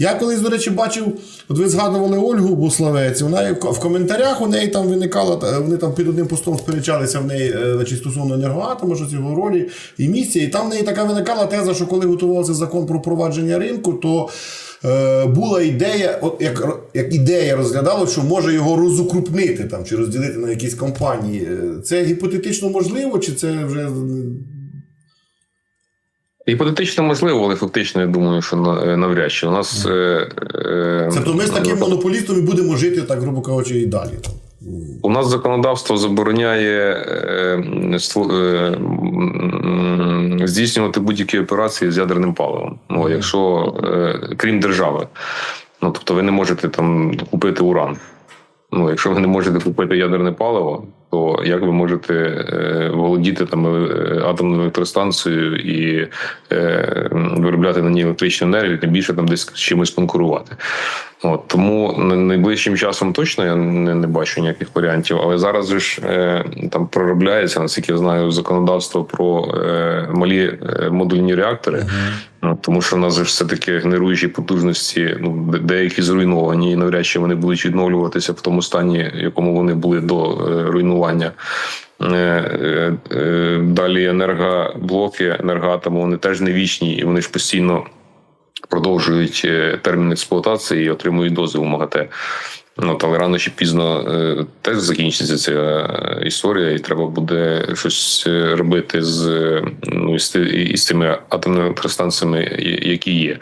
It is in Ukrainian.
Я колись, до речі, бачив, от ви згадували Ольгу Буславець, вона в коментарях у неї там виникало, вони там під одним постом сперечалися в неї е, значить, стосовно енергоатому, що його ролі і місця. І там в неї така виникала теза, що коли готувався закон про впровадження ринку, то е, була ідея, от як, як ідея розглядалось, що може його розукрупнити там, чи розділити на якісь компанії. Е, Це гіпотетично можливо, чи це вже Гіпотетично можливо, але фактично я думаю, що е, навряд чи у нас е, е, Тобто ми з таким монополістом і будемо жити, так грубо кажучи, і далі. У нас законодавство забороняє здійснювати будь-які операції з ядерним паливом. Ну якщо крім держави, ну тобто ви не можете там купити уран. Ну, якщо ви не можете купити ядерне паливо, то як ви можете е, володіти там е, атомною електростанцією і е, виробляти на ній електричну енергію, тим більше там десь з чимось конкурувати? От тому на- найближчим часом точно я не, не бачу ніяких варіантів, але зараз ж е, там проробляється, наскільки я знаю, законодавство про е, малі е, модульні реактори. Тому що в нас же все таки генеруючі потужності, ну деякі зруйновані, і навряд чи вони будуть відновлюватися в тому стані, в якому вони були до е, руйнування. Е, е, е, Далі енергоблоки, енергоатому, вони теж не вічні, і вони ж постійно продовжують термін експлуатації і отримують дози у МАГАТЕ. Ну, але рано чи пізно теж закінчиться ця історія, і треба буде щось робити з, ну, із, із тими атомними електростанціями, які є.